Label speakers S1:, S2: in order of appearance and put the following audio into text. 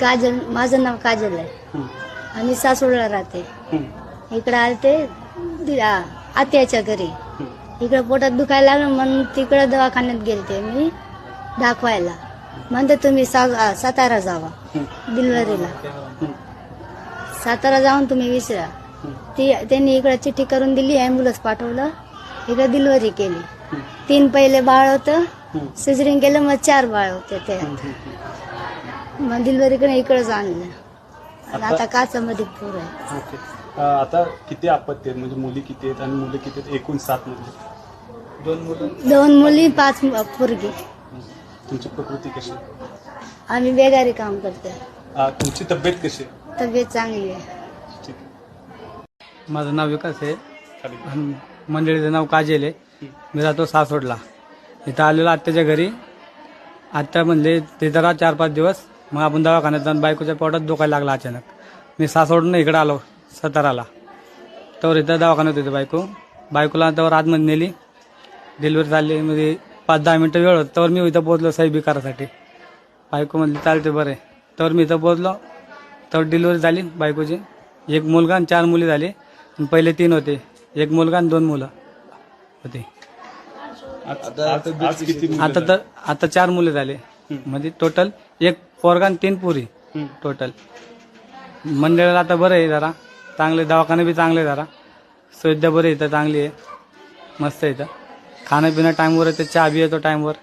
S1: काजल माझं नाव काजल आहे.
S2: हं,
S1: आणि सासवडला राहते.
S2: हं,
S1: इकडं आलते दि- आ- आत्याच्या घरी.
S2: हं.
S1: इकडं पोटात दुखायला लागलं म्हणून तिकडं दवाखान्यात गेलते मी दाखवायला. म्हणते तुम्ही सा आ, सातारा जावा
S2: हं,
S1: डिलिव्हरीला
S2: हं,
S1: सातारा जाऊन तुम्ही विसरा.
S2: हं,
S1: ती त्यांनी इकडं चिठ्ठी करून दिली ॲम्ब्युलन्स पाठवलं इकडं डिलिव्हरी केली.
S2: हं,
S1: तीन पहिले बाळ होतं
S2: हं,
S1: सिजरिंग केलं मग चार बाळ होते ते.
S2: हं, हं.
S1: मग डिलिव्हरीकडे इकडंच आणलं आणि
S2: आता-
S1: काचामध्ये पूर आहे
S2: ओके. अ, आता किती आपत्ती आहेत? म्हणजे मुली किती आहेत आणि मुलं किती आहेत? एकूण सात मुली दोन मुलं.
S1: दोन मुली पाच पोरगी.
S2: तुमची प्रकृती कशी
S1: आम्ही बेगारी काम करतो
S2: अ, तुमची तब्येत कशी आहे?
S1: तब्येत चांगली आहे.
S2: ठीक आहे.
S3: माझं नाव विकास आहे.
S2: खाली.
S3: आणि मंडळीचं नाव काजल आहे. मी राहतो सासवडला. इथं आलेलो आत्याच्या घरी. आत्या म्हणले ते जरा चार पाच दिवस मग आपण दवाखान्यात जाऊन बायकोच्या पोटात दुखायला लागला अचानक. मी सासवडनं इकडं आलो साताराला. तर इथं दवाखान्यात होते बायको. बायकोला त्यावर आतमध्ये नेली. डिलिव्हरी झाली म्हणजे पाच दहा मिनटं वेळ होतं. तर मी इथं पोहोचलो साहेबी करासाठी बायको म्हणली चालते बरं तर मी इथं पोहोचलो. तर डिलिव्हरी झाली बायकोची. एक मुलगा आणि चार मुली झाली. आणि पहिले तीन होते. एक मुलगा आणि दोन मुलं होते. आता तर आता चार मुले झाले. म्हणजे टोटल एक पोरगा आणि तीन पुरी. टोटल मंडळाला आता बरं आहे जरा. चांगले दवाखाने बी चांगले जरा. सुविधा बरी आहे इथं चांगली आहे. मस्त आहे इथं. खाणं पिणं टाईमवर येते चहा बी येतो टाईमवर